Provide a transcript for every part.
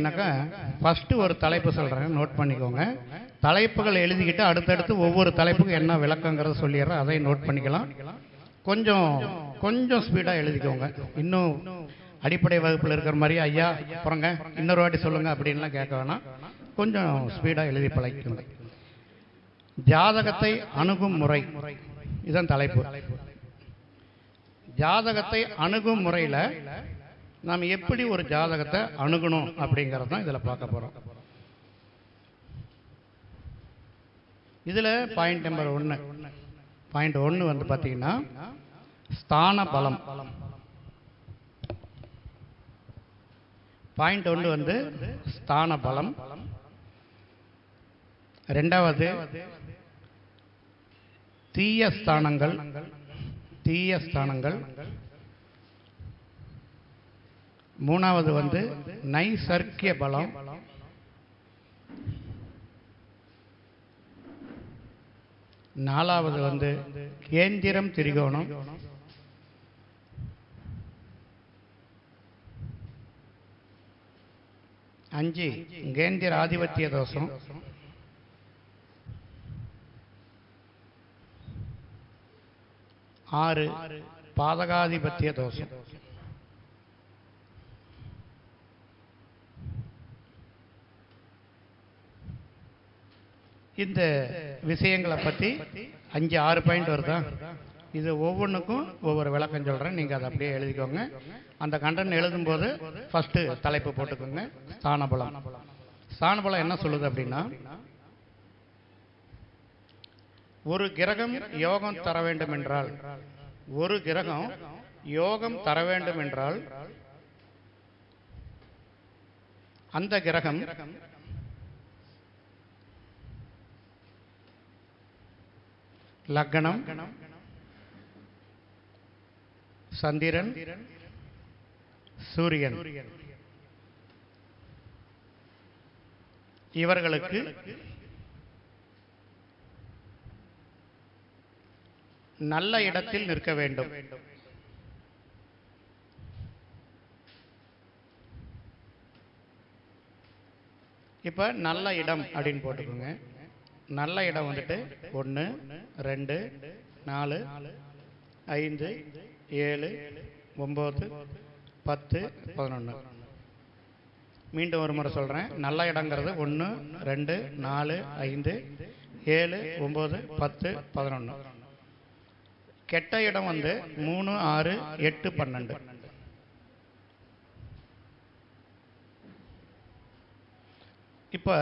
என்னக்கா ஃபர்ஸ்ட் ஒரு தலைப்பு சொல்கிறேன் நோட் பண்ணிக்கோங்க. தலைப்புகள் எழுதிக்கிட்டு அடுத்தடுத்து ஒவ்வொரு தலைப்புக்கும் என்ன விளக்கங்கிறத சொல்லிடுறேன். அதையும் நோட் பண்ணிக்கலாம். கொஞ்சம் கொஞ்சம் ஸ்பீடாக எழுதிக்கோங்க. இன்னும் அடிப்படை வகுப்பில் இருக்கிற மாதிரி ஐயா அப்புறங்க இன்னொரு வாட்டி சொல்லுங்க அப்படின்லாம் கேட்க வேணாம். கொஞ்சம் ஸ்பீடாக எழுதி பழகிக்கோங்க ஜாதகத்தை அணுகும் முறை. இதுதான் தலைப்பு. ஜாதகத்தை அணுகும் முறையில் நாம் எப்படி ஒரு ஜாதகத்தை அணுகணும் அப்படிங்கிறது தான் இதில் பார்க்க போகிறோம் இதில் பாயிண்ட் நம்பர் ஒன்று பாயிண்ட் ஒன்று வந்து பார்த்தீங்கன்னா ஸ்தான பலம். பாயிண்ட் ஒன்று வந்து ஸ்தான பலம். ரெண்டாவது தீய ஸ்தானங்கள் தீய ஸ்தானங்கள். மூணாவது வந்து நைசர்க்கிய பலம். நாலாவது வந்து கேந்திரம் திரிகோணம். அஞ்சு கேந்திர ஆதிபத்திய தோஷம். ஆறு பாதகாதிபத்திய தோஷம். இந்த விஷயங்களை பற்றி அஞ்சு ஆறு பாயிண்ட் வருதா? இது ஒவ்வொன்றுக்கும் ஒவ்வொரு விளக்கம் சொல்கிறேன் நீங்கள் அதை அப்படியே எழுதிக்கோங்க. அந்த கண்டன் எழுதும்போது ஃபஸ்ட்டு தலைப்பு போட்டுக்கோங்க. ஸ்தானபலம் ஸ்தானபலம் என்ன சொல்லுது அப்படின்னா ஒரு கிரகம் யோகம் தர வேண்டும் என்றால் ஒரு கிரகம் யோகம் தர வேண்டும் என்றால் அந்த கிரகம் லக்னம் சந்திரன் சூரியன். இவர்களுக்கு நல்ல இடத்தில் நிற்க வேண்டும். இப்ப நல்ல இடம் அப்படின்னு போட்டுக்கோங்க. நல்ல இடம் வந்துட்டு ஒன்று ரெண்டு நாலு ஐந்து ஏழு ஒம்பது பத்து பதினொன்று மீண்டும் ஒரு முறை சொல்கிறேன் நல்ல இடங்கிறது ஒன்று ரெண்டு நாலு ஐந்து ஏழு ஒம்பது பத்து பதினொன்று கெட்ட இடம் வந்து மூணு ஆறு எட்டு பன்னெண்டு. இப்போ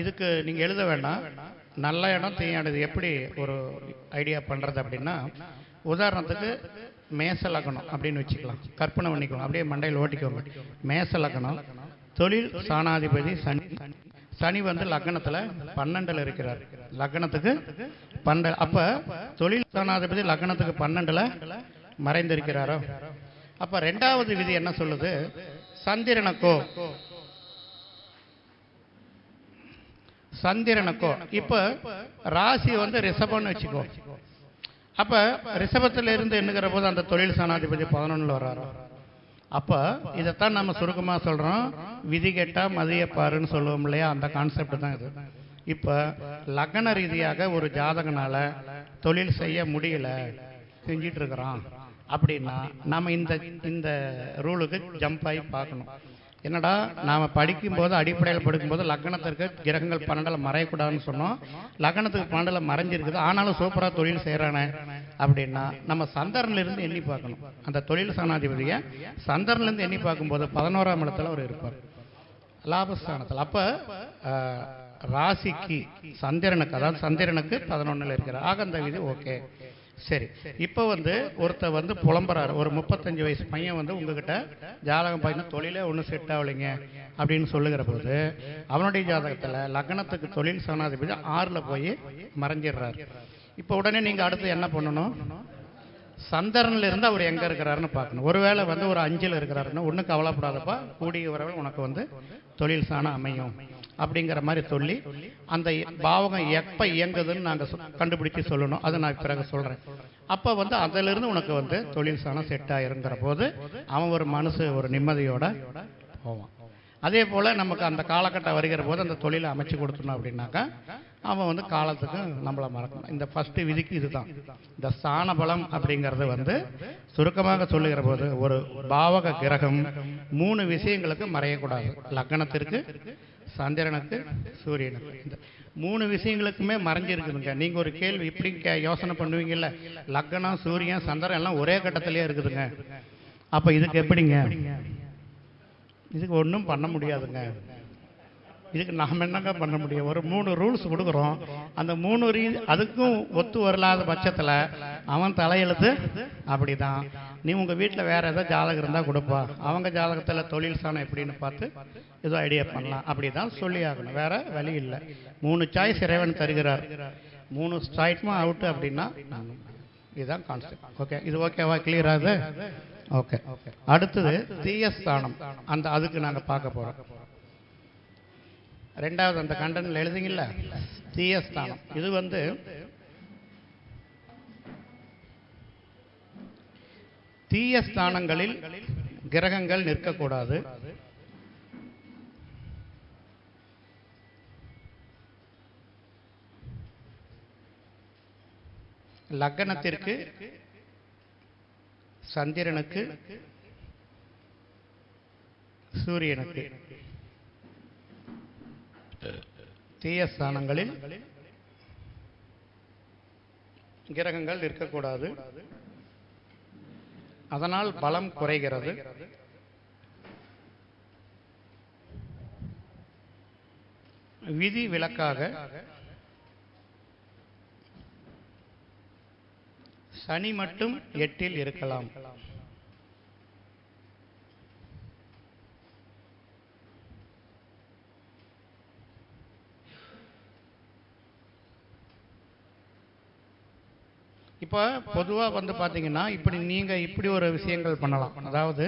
இதுக்கு நீங்கள் எழுத வேண்டாம் நல்ல இடம் தீயானது எப்படி ஒரு ஐடியா பண்ணுறது அப்படின்னா உதாரணத்துக்கு மேச லக்னம் அப்படின்னு வச்சுக்கலாம். கற்பனை பண்ணிக்கலாம் அப்படியே மண்டையில் ஓட்டிக்கோங்க. மேச லக்னம் தொழில் சாணாதிபதி சனி. சனி வந்து லக்னத்தில் பன்னெண்டில் இருக்கிறார். லக்னத்துக்கு பன்னெண்டு. அப்போ தொழில் சாணாதிபதி லக்னத்துக்கு பன்னெண்டில் மறைந்திருக்கிறாரோ? அப்போ ரெண்டாவது விதி என்ன சொல்லுது? சந்திரனுக்கோ சந்திரனுக்கோ. இப்போ ராசி வந்து ரிஷபம்னு வச்சுக்கோ. அப்போ ரிஷபத்தில் இருந்து எண்ணுகிற போது அந்த தொழில் சனாதிபதி பதினொன்றில் வர்றாரோ. அப்போ இதைத்தான் நம்ம சுருக்கமாக சொல்கிறோம் விதி கெட்டால் மதிய பாருன்னு சொல்லுவோம் இல்லையா? அந்த கான்செப்ட் தான் இது. இப்போ லக்ன ரீதியாக ஒரு ஜாதகனால் தொழில் செய்ய முடியல செஞ்சிட்டு அப்படின்னா நம்ம இந்த இந்த ரூலுக்கு ஜம்ப் ஆகி பார்க்கணும். என்னடா நாம படிக்கும்போது அடிப்படையில் படிக்கும்போது லக்னத்திற்கு கிரகங்கள் பன்னெண்டில் மறையக்கூடாதுன்னு சொன்னோம். லக்னத்துக்கு பன்னெண்டில் மறைஞ்சிருக்குது. ஆனாலும் சூப்பராக தொழில் செய்கிறானே அப்படின்னா நம்ம சந்தரன்லேருந்து எண்ணி பார்க்கணும். அந்த தொழில் சனாதிபதியை சந்தரன்லேருந்து எண்ணி பார்க்கும்போது பதினோராம் இடத்துல அவர் இருப்பார். லாபஸ்தானத்தில். அப்போ ராசிக்கு சந்திரனுக்கு அதாவது சந்திரனுக்கு பதினொன்றில் இருக்கிறார் ஆக அந்த விதி ஓகே. சரி. இப்போ வந்து ஒருத்தர் வந்து புலம்புறாரு. ஒரு முப்பத்தஞ்சு வயசு பையன் வந்து உங்ககிட்ட ஜாதகம் பார்த்தீங்கன்னா தொழிலே ஒன்றும் செட் ஆகலைங்க அப்படின்னு சொல்லுகிற போது அவனுடைய ஜாதகத்தில் லக்னத்துக்கு தொழில் சனாதிபதி ஆறில் போய் மறைஞ்சிடுறாரு. இப்போ உடனே நீங்கள் அடுத்து என்ன பண்ணணும்? சந்திரன்ல இருந்து அவர் எங்க இருக்கிறாருன்னு பார்க்கணும். ஒருவேளை வந்து ஒரு அஞ்சில் இருக்கிறாருன்னா ஒன்றும் கவலைப்படாதப்பா. கூடிய வரவில் உனக்கு வந்து தொழில் சாணம் அமையும். அப்படிங்கிற மாதிரி சொல்லி அந்த பாவகம் எப்ப இயங்குதுன்னு நாங்க கண்டுபிடிச்சு சொல்லணும். அதை நான் பிறகு சொல்றேன். அப்ப வந்து அதிலிருந்து உனக்கு வந்து தொழில் சாணம் செட் ஆயிருங்கிற போது அவன் ஒரு மனசு ஒரு நிம்மதியோட போவான். அதே போல் நமக்கு அந்த காலகட்டம் வருகிற போது அந்த தொழிலை அமைச்சு கொடுத்தணும் அப்படின்னாக்கா அவன் வந்து காலத்துக்கு நம்மளை மறக்கணும். இந்த ஃபஸ்ட்டு விதிக்கு இதுதான். இந்த சாணபலம் பலம் அப்படிங்கிறது வந்து சுருக்கமாக சொல்லுகிற போது ஒரு பாவக கிரகம் மூணு விஷயங்களுக்கு மறையக்கூடாது. லக்னத்திற்கு சந்திரனுக்கு சூரியனுக்கு. இந்த மூணு விஷயங்களுக்குமே மறைஞ்சிருக்குதுங்க. நீங்க ஒரு கேள்வி இப்படி கே- யோசனை பண்ணுவீங்கல்ல. லக்னம் சூரியன் சந்திரன் எல்லாம் ஒரே கட்டத்திலே இருக்குதுங்க. அப்ப இதுக்கு எப்படிங்க? இதுக்கு ஒன்றும் பண்ண முடியாதுங்க. இதுக்கு நாம் என்னங்க பண்ண முடியும்? ஒரு மூணு ரூல்ஸ் கொடுக்குறோம். அந்த மூணு ரீ அதுக்கும் ஒத்து வரலாத பட்சத்தில் அவன் தலையெழுத்து அப்படிதான். நீ உங்கள் வீட்டில் வேறு ஏதோ ஜாதகம் இருந்தால் கொடுப்பா. அவங்க ஜாதகத்தில் தொழில் சாணம் எப்படின்னு பார்த்து ஏதோ ஐடியா பண்ணலாம். அப்படி தான் சொல்லி ஆகணும். வேறு வழி இல்லை. மூணு சாய்ஸ் இறைவன் தருகிறார். மூணு ஸ்ட்ரைட்மா அவுட்டு அப்படின்னா இதுதான் கான்செப்ட் ஓகே இது ஓகேவா கிளியர் ஆகுது? ஓகே அடுத்தது தீயஸ்தானம். அந்த அதுக்கு நாங்கள் பார்க்க போகிறோம் ரெண்டாவது அந்த கண்டனில் எழுதுங்கல்ல தீயஸ்தானம். இது வந்து தீய ஸ்தானங்களில் கிரகங்கள் நிற்கக்கூடாது. லக்னத்திற்கு சந்திரனுக்கு சூரியனுக்கு. தீய ஸ்தானங்களில் கிரகங்கள் இருக்கக்கூடாது அதனால் பலம் குறைகிறது. விதி விலக்காக சனி மட்டும் எட்டில் இருக்கலாம். இப்போ பொதுவாக வந்து பார்த்தீங்கன்னா இப்படி நீங்கள் இப்படி ஒரு விஷயங்கள் பண்ணலாம். அதாவது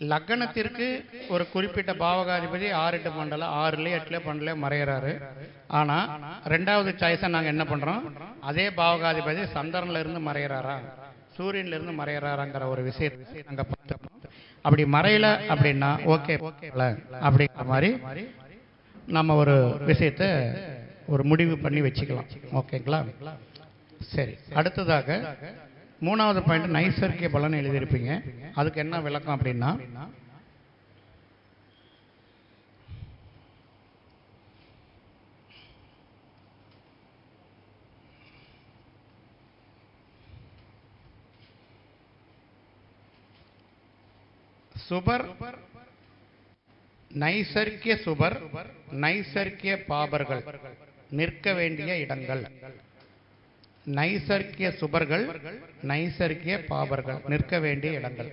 லக்னத்திற்கு ஒரு குறிப்பிட்ட பாவகாதிபதி ஆறு எட்டு மண்டல ஆறுல எட்டுல பண்டல மறையிறாரு. ஆனா ரெண்டாவது சாய்ஸை நாங்க என்ன பண்றோம்? அதே பாவகாதிபதி சந்திரன்ல இருந்து மறையிறாரா? சூரியன்ல இருந்து மறையிறாராங்கிற ஒரு விஷயத்தை நாங்க பார்த்தோம் அப்படி மறையல அப்படின்னா ஓகே அப்படிங்கிற மாதிரி நம்ம ஒரு விஷயத்தை ஒரு முடிவு பண்ணி வச்சுக்கலாம். ஓகேங்களா? சரி. அடுத்ததாக மூணாவது பாயிண்ட் நைசர்கிய பலன் எழுதியிருப்பீங்க. அதுக்கு என்ன விளக்கம் அப்படின்னா சுபர் நைசர்கிய சுபர் நைசர்கிய பாபர்கள். நிற்க வேண்டிய இடங்கள். நைசர்கிய சுபர்கள் நைசர்கிய பாபர்கள் நிற்க வேண்டிய இடங்கள்.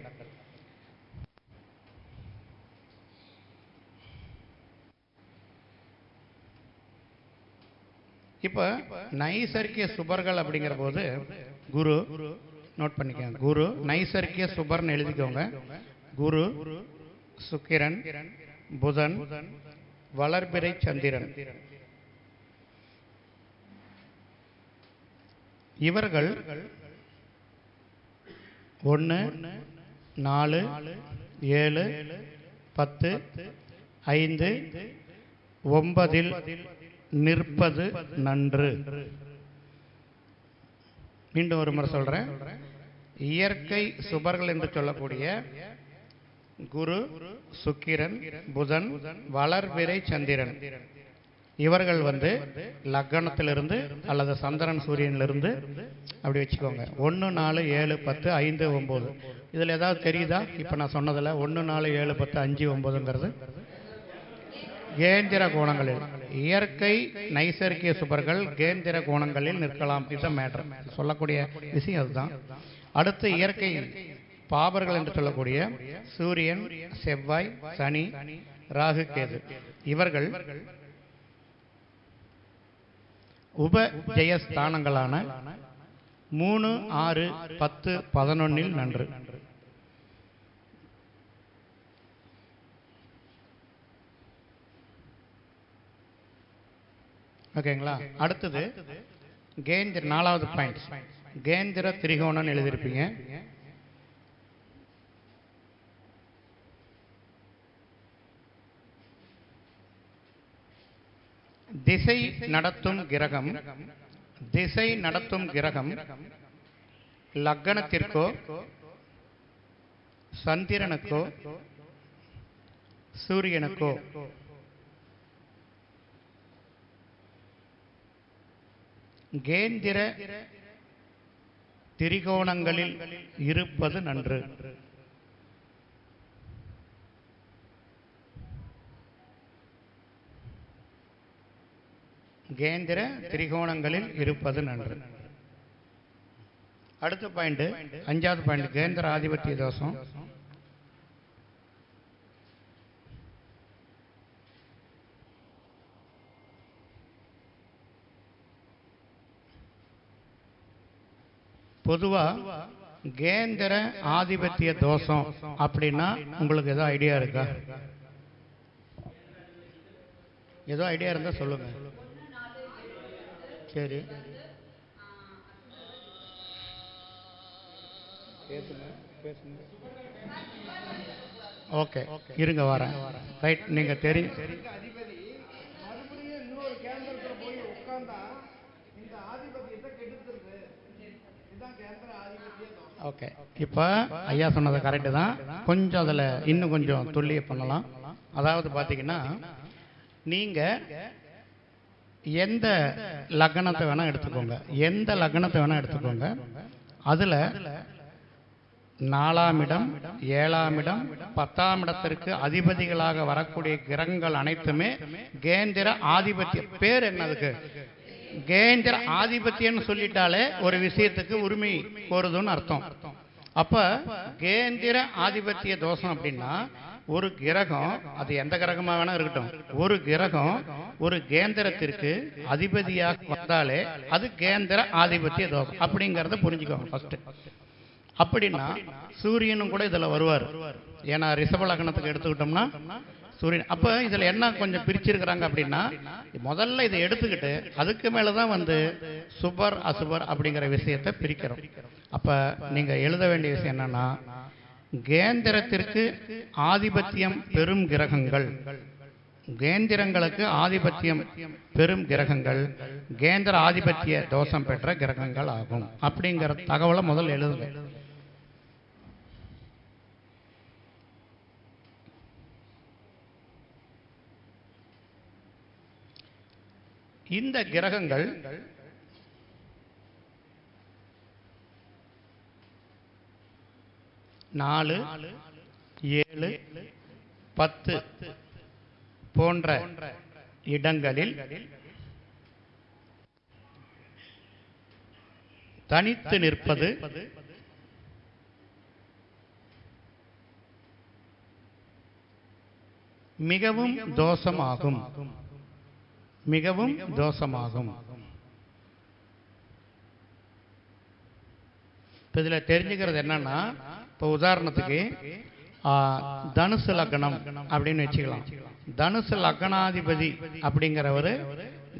இப்போ நைசர்கிய சுபர்கள் அப்படிங்கிற போது குரு நோட் பண்ணிக்கோங்க. குரு நைசர்கிய சுபர்னு எழுதிக்கோங்க. குரு சுக்கிரன் புதன் வளர்பிறை சந்திரன். இவர்கள் ஒன்று நாலு ஏழு பத்து ஐந்து ஒன்பதில் நிற்பது நன்று. மீண்டும் ஒரு முறை சொல்கிறேன் இயற்கை சுபர்கள் என்று சொல்லக்கூடிய குரு சுக்கிரன் புதன் வளர்விரை சந்திரன். இவர்கள் வந்து லக்னத்திலிருந்து அல்லது சந்திரன் சூரியனிலிருந்து அப்படி வச்சுக்கோங்க. ஒன்று நாலு ஏழு பத்து ஐந்து ஒம்பது. இதில் ஏதாவது தெரியுதா? இப்போ நான் சொன்னதில் ஒன்று நாலு ஏழு பத்து அஞ்சு ஒம்பதுங்கிறது. கேந்திர கோணங்களில். இயற்கை நைசர்கிய சுபர்கள் கேந்திர கோணங்களில் நிற்கலாம். இதுதான் மேட்டர் சொல்லக்கூடிய விஷயம் அதுதான். அடுத்து இயற்கை பாபர்கள் என்று சொல்லக்கூடிய சூரியன் செவ்வாய் சனி ராகு கேது. இவர்கள் உப ஜெயஸ்தானங்களான மூணு ஆறு பத்து பதினொன்னில் நன்று. ஓகேங்களா? அடுத்தது கேந்திர நாலாவது பாயிண்ட் கேந்திர திரிகோணம் எழுதியிருப்பீங்க. திசை நடத்தும் கிரகம் திசை நடத்தும் கிரகம் லக்னத்திற்கோ சந்திரனுக்கோ சூரியனுக்கோ. கேந்திர திரிகோணங்களில் இருப்பது நன்று. கேந்திர திரிகோணங்களில் இருப்பது நன்று. அடுத்த பாயிண்ட் அஞ்சாவது பாயிண்ட் கேந்திர ஆதிபத்திய தோஷம். பொதுவா கேந்திர ஆதிபத்திய தோஷம் அப்படின்னா உங்களுக்கு ஏதோ ஐடியா இருக்கா? ஏதோ ஐடியா இருந்தா சொல்லுங்க. சரி ஓகே இருங்க வரேன். ரைட் நீங்க தெரியும் ஓகே இப்போ ஐயா சொன்னது கரெக்டு தான். கொஞ்சம் அதில் இன்னும் கொஞ்சம் துல்லிய பண்ணலாம். அதாவது பார்த்தீங்கன்னா நீங்கள் எந்த லக்னத்தை வேணால் எடுத்துக்கோங்க. எந்த லக்னத்தை வேணால் எடுத்துக்கோங்க. அதில் நாலாம் இடம் ஏழாம் இடம் பத்தாம் இடத்திற்கு அதிபதிகளாக வரக்கூடிய கிரகங்கள் அனைத்துமே கேந்திர ஆதிபத்திய பேர் என்னதுக்கு கேந்திர ஆதிபத்தியம்னு சொல்லிட்டாலே ஒரு விஷயத்துக்கு உரிமை கோருதுன்னு அர்த்தம். அப்ப கேந்திர ஆதிபத்திய தோஷம் அப்படின்னா ஒரு கிரகம் அது எந்த கிரகமா வேணா இருக்கட்டும். ஒரு கிரகம் ஒரு கேந்திரத்திற்கு அதிபதியாக வந்தாலே அது கேந்திர ஆதிபத்திய தோஷம் அப்படிங்கறத புரிஞ்சுக்கோங்க ஃபர்ஸ்ட் அப்படின்னா சூரியனும் கூட இதுல வருவார். ஏன்னா ரிஷப லக்னத்துக்கு எடுத்துக்கிட்டோம்னா சூரியன். அப்ப இதுல என்ன கொஞ்சம் பிரிச்சிருக்கிறாங்க அப்படின்னா முதல்ல இதை எடுத்துக்கிட்டு அதுக்கு மேலதான் வந்து சுபர் அசுபர் அப்படிங்கிற விஷயத்தை பிரிக்கிறோம். அப்ப நீங்க எழுத வேண்டிய விஷயம் என்னன்னா கேந்திரத்திற்கு ஆதிபத்தியம் பெரும் கிரகங்கள். கேந்திரங்களுக்கு ஆதிபத்தியம் பெரும் கிரகங்கள். கேந்திர ஆதிபத்திய தோஷம் பெற்ற கிரகங்கள் ஆகும். அப்படிங்கிற தகவலை முதல் எழுதுங்க. இந்த கிரகங்கள் நாலு ஏழு பத்து போன்ற இடங்களில் தனித்து நிற்பது மிகவும் தோஷமாகும். மிகவும் தோஷமாகும். இதில் தெரிஞ்சுக்கிறது என்னன்னா இப்போ உதாரணத்துக்கு தனுசு லக்னம் அப்படின்னு வச்சுக்கலாம். தனுசு லக்னாதிபதி அப்படிங்கிறவர்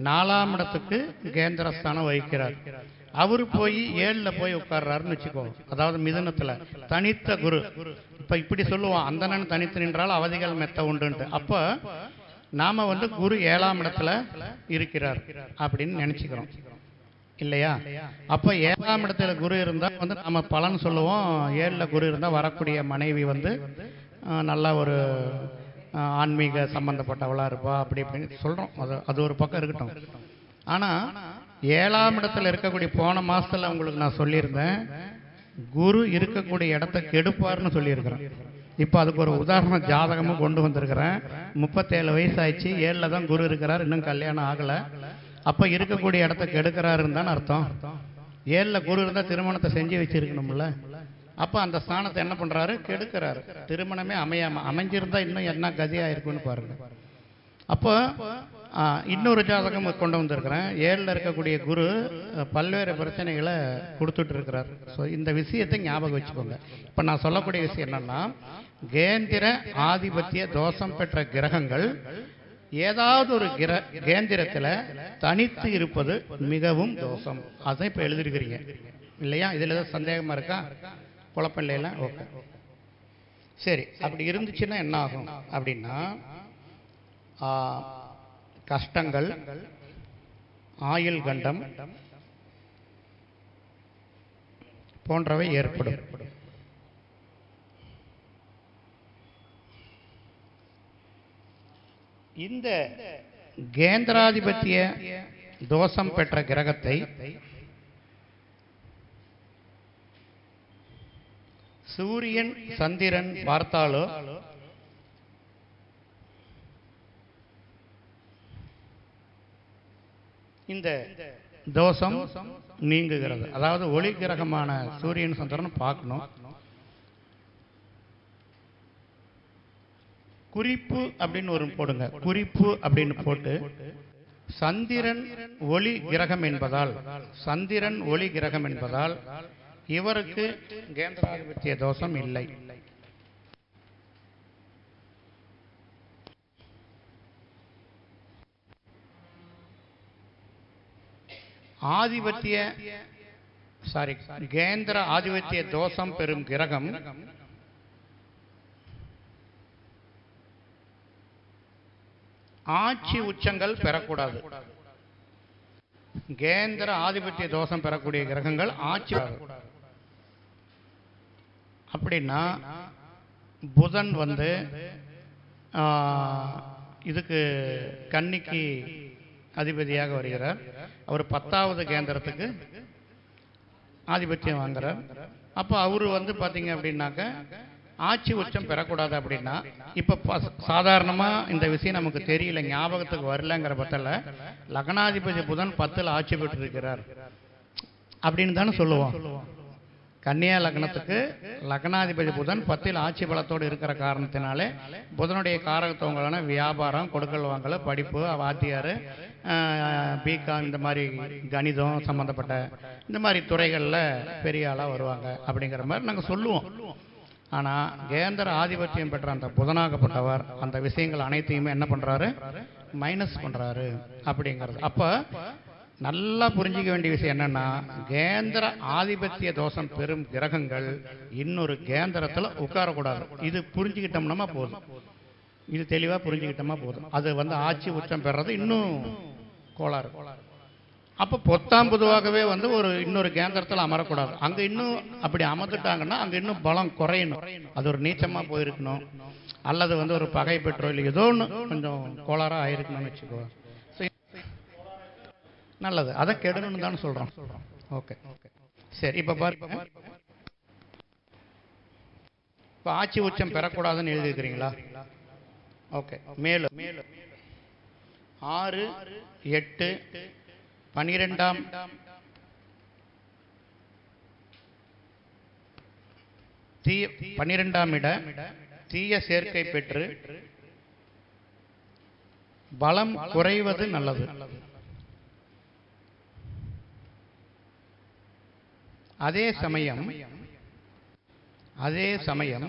நாலாம் இடத்துக்கு கேந்திரஸ்தானம் வகிக்கிறார். அவர் போய் ஏழில் போய் உட்கார்றாருன்னு வச்சுக்கோ. அதாவது மிதனத்தில் தனித்த குரு. இப்போ இப்படி சொல்லுவோம் அந்தனன் தனித்து நின்றால் அவதிகள் மெத்த உண்டுன்ட்டு. அப்போ நாம் வந்து குரு ஏழாம் இடத்துல இருக்கிறார் அப்படின்னு நினச்சிக்கிறோம். இல்லையா? அப்ப ஏழாம் இடத்துல குரு இருந்தா வந்து நம்ம பலன் சொல்லுவோம். ஏழுல குரு இருந்தா வரக்கூடிய மனைவி வந்து நல்ல ஒரு ஆன்மீக சம்பந்தப்பட்டவளா இருப்பா அப்படி இப்படின்னு சொல்றோம். அது அது ஒரு பக்கம் இருக்கட்டும். ஆனா ஏழாம் இடத்துல இருக்கக்கூடிய போன மாசத்துல உங்களுக்கு நான் சொல்லியிருந்தேன் குரு இருக்கக்கூடிய இடத்த கெடுப்பார்னு சொல்லியிருக்கிறேன் இப்போ அதுக்கு ஒரு உதாரண ஜாதகமும் கொண்டு வந்திருக்கிறேன். முப்பத்தேழு வயசு ஆயிடுச்சு ஏழில் தான் குரு இருக்கிறார் இன்னும் கல்யாணம் ஆகலை. அப்போ இருக்கக்கூடிய இடத்த கெடுக்கிறாருன்னு தானே அர்த்தம். ஏழில் குரு இருந்தால் திருமணத்தை செஞ்சு வச்சிருக்கணும்ல. அப்போ அந்த ஸ்தானத்தை என்ன பண்ணுறாரு கெடுக்கிறாரு. திருமணமே அமையாம அமைஞ்சிருந்தா இன்னும் என்ன கதியாக இருக்குன்னு பாருங்க. அப்போ இன்னொரு ஜாதகம் கொண்டு வந்திருக்கிறேன். ஏழில் இருக்கக்கூடிய குரு பல்வேறு பிரச்சனைகளை கொடுத்துட்டு இருக்கிறார். ஸோ இந்த விஷயத்தை ஞாபகம் வச்சுக்கோங்க. இப்போ நான் சொல்லக்கூடிய விஷயம் என்னன்னா கேந்திர ஆதிபத்திய தோஷம் பெற்ற கிரகங்கள் ஏதாவது ஒரு கிர கேந்திரத்தில் தனித்து இருப்பது மிகவும் தோஷம். அதை இப்போ எழுதிருக்கிறீங்க இல்லையா? இதில் ஏதாவது சந்தேகமாக இருக்கா? குழப்பம் இல்லைல்ல ஓகே. சரி அப்படி இருந்துச்சுன்னா என்ன ஆகும் அப்படின்னா கஷ்டங்கள் ஆயுள் கண்டம் போன்றவை ஏற்படும். இந்த கேந்திராதிபத்திய தோஷம் பெற்ற கிரகத்தை சூரியன் சந்திரன் பார்த்தாலோ இந்த தோஷம் நீங்குகிறது. அதாவது ஒளி கிரகமான சூரியன் சந்திரன் பார்க்கணும். குறிப்பு அப்படின்னு ஒரு போடுங்க. குறிப்பு அப்படின்னு போட்டு சந்திரன் ஒளி கிரகம் என்பதால் சந்திரன் ஒளி கிரகம் என்பதால் இவருக்கு கேந்திராதிபத்திய தோஷம் இல்லை. ஆதிபத்திய சாரி கேந்திர ஆதிபத்திய தோஷம் பெறும் கிரகம் ஆட்சி உச்சங்கள் பெறக்கூடாது. கேந்திர ஆதிபத்திய தோஷம் பெறக்கூடிய கிரகங்கள் ஆட்சி அப்படின்னா புதன் வந்து இதுக்கு கன்னிக்கு அதிபதியாக வருகிறார். அவர் பத்தாவது கேந்திரத்துக்கு ஆதிபத்தியம் வாங்குறார். அப்போ அவர் வந்து பார்த்தீங்க அப்படின்னாக்க ஆட்சி உச்சம் பெறக்கூடாது அப்படின்னா இப்போ சாதாரணமாக இந்த விஷயம் நமக்கு தெரியல ஞாபகத்துக்கு வரலங்கிற பட்சத்தில் லக்னாதிபதி புதன் பத்தில் ஆட்சி பெற்றிருக்கிறார். அப்படின்னு தானே சொல்லுவோம். கன்னியா லக்னத்துக்கு லக்னாதிபதி புதன் பத்தில் ஆட்சி பலத்தோடு இருக்கிற காரணத்தினாலே புதனுடைய காரகத்துவங்களான வியாபாரம் கொடுக்கல் வாங்கல் படிப்பு வாத்தியார் பிகாம் இந்த மாதிரி கணிதம் சம்மந்தப்பட்ட இந்த மாதிரி துறைகளில் பெரிய ஆளாக வருவாங்க அப்படிங்கிற மாதிரி நாங்கள் சொல்லுவோம். ஆனால் கேந்திர ஆதிபத்தியம் பெற்ற அந்த புதனாகப்பட்டவர் அந்த விஷயங்கள் அனைத்தையுமே என்ன பண்ணுறாரு மைனஸ் பண்ணுறாரு அப்படிங்கிறது. அப்போ நல்லா புரிஞ்சிக்க வேண்டிய விஷயம் என்னன்னா கேந்திர ஆதிபத்திய தோஷம் பெறும் கிரகங்கள் இன்னொரு கேந்திரத்தில் உட்காரக்கூடாது. இது புரிஞ்சுக்கிட்டோம்னா போதும். இது தெளிவாக புரிஞ்சுக்கிட்டோமா போதும். அது வந்து ஆட்சி உச்சம் பெறுறது இன்னும் கோளாறு. அப்போ பொத்தாம் பொதுவாகவே வந்து ஒரு இன்னொரு கேந்திரத்தில் அமரக்கூடாது. அங்கே இன்னும் அப்படி அமர்ந்துட்டாங்கன்னா அங்கே இன்னும் பலம் குறையணும். அது ஒரு நீச்சமாக போயிருக்கணும். அல்லது வந்து ஒரு பகை பெற்றோ இல்லை ஏதோ ஒன்று கொஞ்சம் கோளாராக ஆயிருக்கணும்னு வச்சுக்கோ. நல்லது. அதை கெடணும்னு தானே சொல்கிறோம் சொல்கிறோம் ஓகே. சரி இப்போ பாருங்க இப்போ ஆட்சி உச்சம் பெறக்கூடாதுன்னு எழுதியிருக்கிறீங்களா? ஓகே. மேலும் மேலும். ஆறு எட்டு பனிரெண்டாம் தீய பனிரெண்டாம் இட தீய சேர்க்கை பெற்று பலம் குறைவது நல்லது. அதே சமயம் அதே சமயம்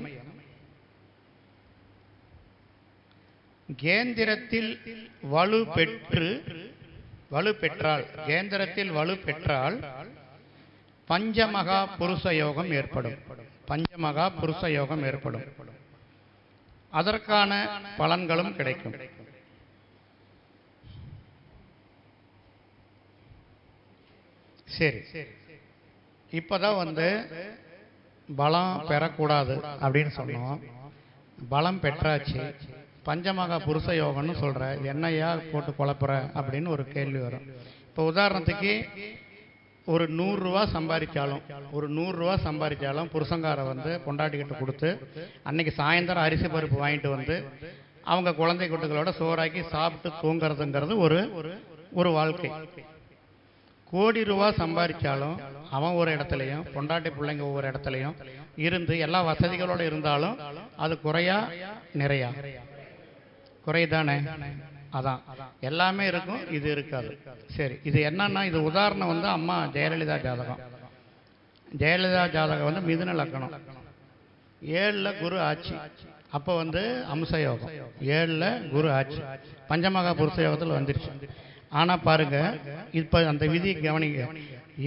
கேந்திரத்தில் வலு பெற்று வலு பெற்றால் கேந்திரத்தில் வலு பெற்றால் பஞ்சமகா புருஷ யோகம் ஏற்படும். பஞ்சமகா புருஷ யோகம் ஏற்படும். அதற்கான பலன்களும் கிடைக்கும். சரி. இப்போதான் வந்து பலம் பெறக்கூடாது அப்படின்னு சொன்னோம். பலம் பெற்றாச்சு. பஞ்சமகா புருஷ யோகம்னு சொல்ற என்னையா போட்டு குழப்புற அப்படின்னு ஒரு கேள்வி வரும். இப்போ உதாரணத்துக்கு ஒரு நூறுரூவா சம்பாதிச்சாலும் ஒரு நூறுரூவா சம்பாதிச்சாலும் புருஷங்கார வந்து பொண்டாட்டிக்கிட்ட கொடுத்து அன்னைக்கு சாயந்தரம் அரிசி பருப்பு வாங்கிட்டு வந்து அவங்க குழந்தை குட்டிகளோட சோறாக்கி சாப்பிட்டு தூங்குறதுங்கிறது ஒரு ஒரு வாழ்க்கை. கோடி ரூபா சம்பாதிச்சாலும் அவன் ஒரு இடத்துலையும் பொண்டாட்டி பிள்ளைங்க ஒவ்வொரு இடத்துலையும் இருந்து எல்லா வசதிகளோட இருந்தாலும் அது குறையா நிறையா. குறைதானே? அதான். எல்லாமே இருக்கும் இது இருக்காது. சரி இது என்னன்னா இது உதாரணம் வந்து அம்மா ஜெயலலிதா ஜாதகம். ஜெயலலிதா ஜாதகம் வந்து மிதுன லக்கணம். ஏழில் குரு ஆட்சி அப்போ வந்து அம்சயோகம். ஏழில் குரு ஆட்சி பஞ்சமகா புருஷ யோகத்தில் வந்துருச்சு. ஆனால் பாருங்க இப்போ அந்த விதியை கவனிங்க.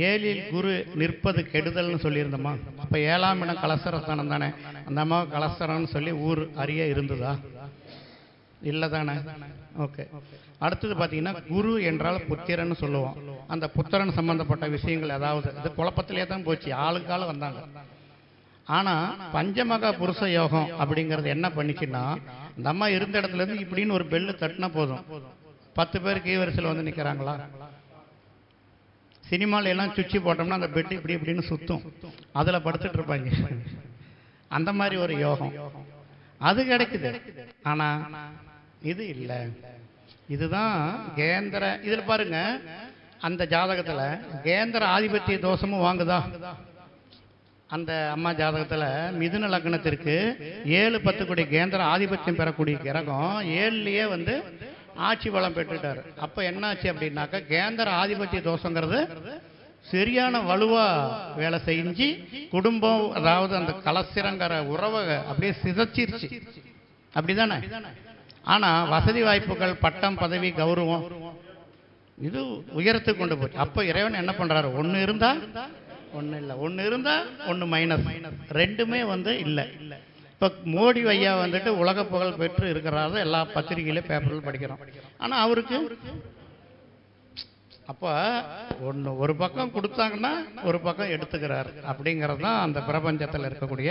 ஏழில் குரு நிற்பது கெடுதல்னு சொல்லியிருந்தோமா? அப்போ ஏழாம் இடம் கலசரஸ்தானம் தானே? அந்த அம்மா கலசரம்னு சொல்லி ஊர் அறிய இருந்ததா? இல்லை தானே ஓகே அடுத்தது பார்த்தீங்கன்னா குரு என்றால் புத்திரன்னு சொல்லுவோம். அந்த புத்திரன் சம்பந்தப்பட்ட விஷயங்கள் ஏதாவது இது குழப்பத்திலே தான் போச்சு. ஆளுக்கு வந்தாங்க. ஆனா பஞ்சமகா புருஷ யோகம் அப்படிங்கிறது என்ன பண்ணிச்சுன்னா நம்ம இருந்த இடத்துல இருந்து இப்படின்னு ஒரு பெல்லு தட்டினா போதும். பத்து பேர் கீவரிசையில் வந்து நிற்கிறாங்களா சினிமால எல்லாம் சுவிட்ச் போட்டோம்னா அந்த பெட் இப்படி இப்படின்னு சுத்தும். அதுல படுத்துட்டு இருப்பாங்க. அந்த மாதிரி ஒரு யோகம். அது கிடைக்குது. ஆனா இது இல்லை. இதுதான் கேந்திர இதில் பாருங்க அந்த ஜாதகத்தில் கேந்திர ஆதிபத்திய தோஷமும் வாங்குதா? அந்த அம்மா ஜாதகத்தில் மிதுன லக்னத்திற்கு ஏழு பத்து கோடி கேந்திர ஆதிபத்தியம் பெறக்கூடிய கிரகம் ஏழுலயே வந்து ஆட்சி வளம் பெற்றுட்டார். அப்போ என்ன என்னாச்சு அப்படின்னாக்கா கேந்திர ஆதிபத்திய தோஷங்கிறது சரியான வலுவா வேலை செஞ்சு குடும்பம் அதாவது அந்த கலசிரங்கிற உறவை அப்படியே சிதைச்சிருச்சு. அப்படிதானே? ஆனால் வசதி வாய்ப்புகள் பட்டம் பதவி கௌரவம் இது உயரத்துக்கு கொண்டு போச்சு. அப்போ இறைவன் என்ன பண்ணுறாரு ஒன்று இருந்தால் ஒன்று இல்லை. ஒன்று இருந்தால் ஒன்று மைனஸ் ரெண்டுமே வந்து இல்லை. இப்போ மோடி ஐயா வந்துட்டு உலக புகழ் பெற்று இருக்கிறாரு. எல்லா பத்திரிகையில பேப்பரில் படிக்கிறோம் ஆனால் அவருக்கு அப்ப ஒன்று ஒரு பக்கம் கொடுத்தாங்கன்னா ஒரு பக்கம் எடுத்துக்கிறார். அப்படிங்கிறது தான் அந்த பிரபஞ்சத்தில் இருக்கக்கூடிய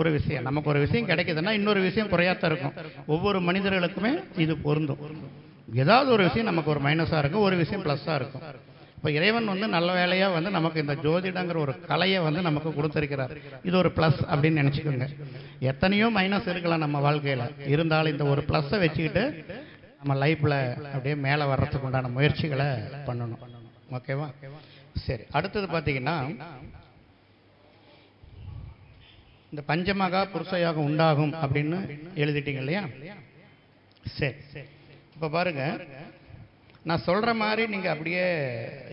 ஒரு விஷயம். நமக்கு ஒரு விஷயம் கிடைக்குதுன்னா இன்னொரு விஷயம் குறையாத்தான் இருக்கும். ஒவ்வொரு மனிதர்களுக்குமே இது பொருந்தும். ஏதாவது ஒரு விஷயம் நமக்கு ஒரு மைனஸாக இருக்கும் ஒரு விஷயம் ப்ளஸ்ஸாக இருக்கும். இப்போ இறைவன் வந்து நல்ல வேலையாக வந்து நமக்கு இந்த ஜோதிடங்கிற ஒரு கலையை வந்து நமக்கு கொடுத்துருக்கிறார். இது ஒரு ப்ளஸ் அப்படின்னு நினச்சிக்கோங்க. எத்தனையோ மைனஸ் இருக்கலாம் நம்ம வாழ்க்கையில். இருந்தாலும் இந்த ஒரு ப்ளஸ்ஸை வச்சுக்கிட்டு நம்ம லைஃப்பில் அப்படியே மேலே வர்றதுக்கு உண்டான முயற்சிகளை பண்ணணும். ஓகேவா சரி அடுத்தது பார்த்தீங்கன்னா இந்த பஞ்சமகா புருஷயாக உண்டாகும் அப்படின்னு எழுதிட்டீங்க இல்லையா? சரி. இப்போ பாருங்க நான் சொல்கிற மாதிரி நீங்கள் அப்படியே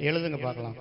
எழுதுங்க பார்க்கலாம்.